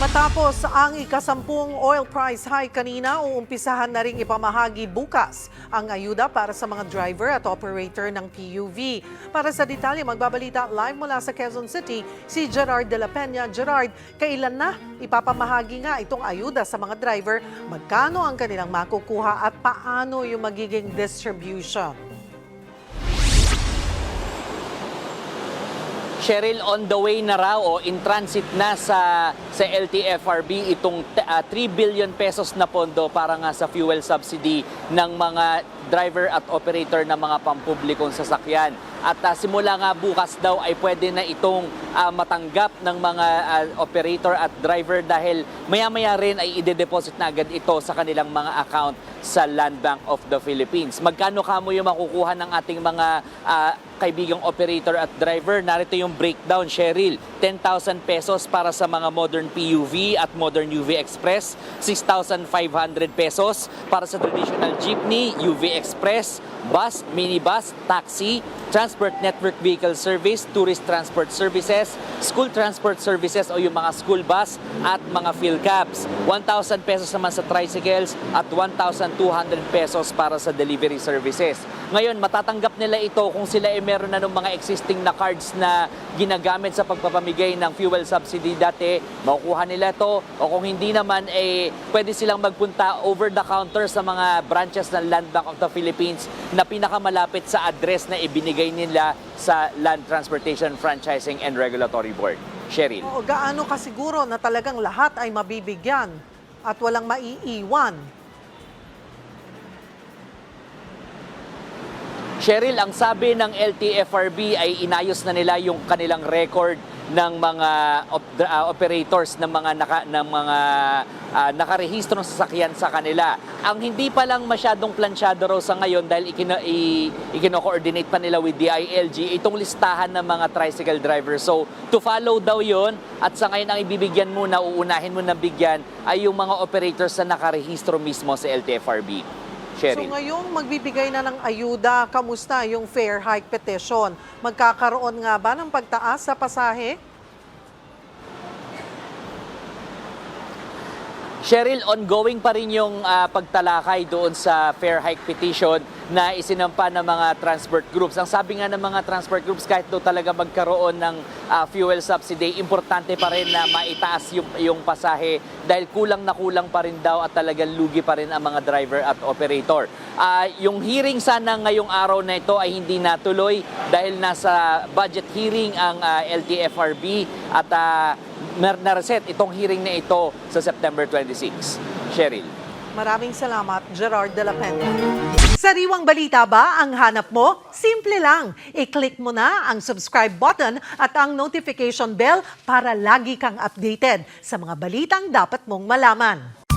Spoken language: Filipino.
Matapos ang ikasampung oil price hike kanina, uumpisahan na rin ipamahagi bukas ang ayuda para sa mga driver at operator ng PUV. Para sa detalye, magbabalita live mula sa Quezon City, si Gerard de la Peña. Gerard, kailan na ipapamahagi nga itong ayuda sa mga driver? Magkano ang kanilang makukuha at paano yung magiging distribution? Cheryl, on the way na raw o in transit na sa sa LTFRB itong ah, 3 billion pesos na pondo para nga sa fuel subsidy ng mga driver at operator ng mga pampublikong sasakyan. At ah, simula nga bukas daw ay pwede na itong ah, matanggap ng mga ah, operator at driver dahil maya-maya rin ay ide-deposit na agad ito sa kanilang mga account sa Land Bank of the Philippines. Magkano kamo yung makukuha ng ating mga ah, kaibigang operator at driver. Narito yung breakdown, Cheryl. 10,000 pesos para sa mga modern PUV at modern UV Express. 6,500 pesos para sa traditional jeepney, UV Express, bus, minibus, taxi, transport network vehicle service, tourist transport services, school transport services o yung mga school bus at mga field cabs. 1,000 pesos naman sa tricycles at 1,200 pesos para sa delivery services. Ngayon, matatanggap nila ito kung sila ay meron na ng mga existing na cards na ginagamit sa pagpapamigay ng fuel subsidy dati, makukuha nila ito. O kung hindi naman, eh, pwede silang magpunta over the counter sa mga branches ng Land Bank of the Philippines na pinakamalapit sa address na ibinigay nila sa Land Transportation Franchising and Regulatory Board. Cheryl. O gaano kasiguro na talagang lahat ay mabibigyan at walang maiiwan? Cheryl, ang sabi ng LTFRB ay inayos na nila yung kanilang record ng mga op- uh, operators ng mga naka, ng mga uh, nakarehistrong sasakyan sa kanila. Ang hindi pa lang masyadong plansyado raw sa ngayon dahil ikino, i, ikino-coordinate pa nila with DILG itong listahan ng mga tricycle drivers. So, to follow daw yon at sa ngayon ang ibibigyan muna, uunahin mo na bigyan ay yung mga operators na nakarehistro mismo sa LTFRB. So Cheryl. ngayong magbibigay na ng ayuda, kamusta yung fair hike petition? Magkakaroon nga ba ng pagtaas sa pasahe? Cheryl, ongoing pa rin yung ah, pagtalakay doon sa fair hike petition na isinampa ng mga transport groups. Ang sabi nga ng mga transport groups, kahit daw talaga magkaroon ng ah, fuel subsidy, importante pa rin na maitaas yung, yung pasahe dahil kulang na kulang pa rin daw at talagang lugi pa rin ang mga driver at operator. Ah, yung hearing sana ngayong araw na ito ay hindi natuloy dahil nasa budget hearing ang ah, LTFRB at mer- na-reset itong hearing na ito sa September 26. Cheryl. Maraming salamat, Gerard de la Peña. Sariwang balita ba ang hanap mo? Simple lang. I-click mo na ang subscribe button at ang notification bell para lagi kang updated sa mga balitang dapat mong malaman.